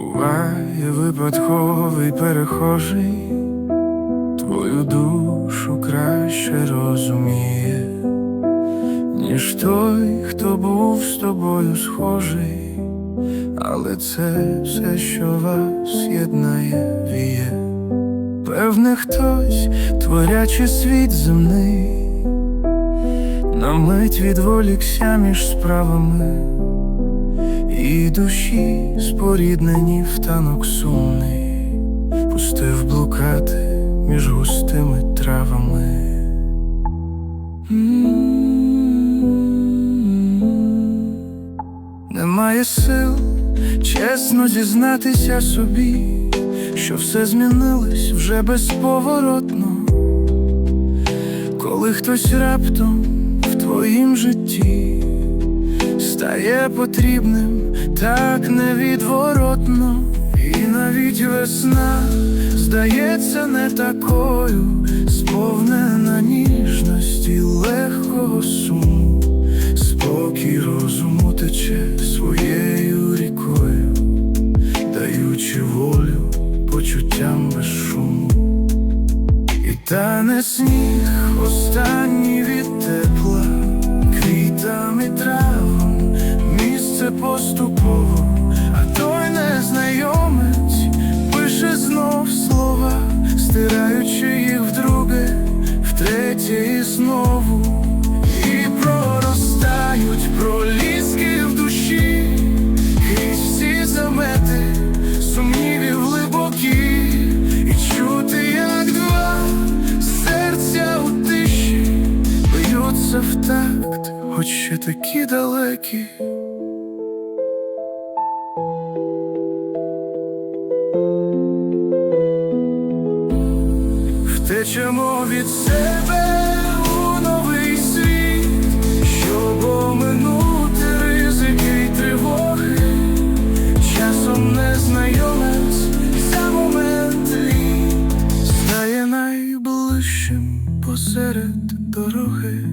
Буває випадковий перехожий, твою душу краще розуміє, ніж той, хто був з тобою схожий, але це все, що вас єднає, віє. Певне, хтось, творячи світ земний, на мить відволікся між справами. І душі споріднені в танок сумний, пустив блукати між густими травами. Немає сил чесно зізнатися собі, що все змінилось вже безповоротно, коли хтось раптом в твоїм житті стає потрібним так невідворотно, і навіть весна здається не такою, сповнена ніжності, легкого суму, спокій розуму тече своєю рікою, даючи волю почуттям без шуму. І тане сніг останній від тепла, хоч ще такі далекі. Втечемо від себе у новий світ, щоб оминути ризики й тривоги. Часом незнайомець за момент він стає найближчим посеред дороги.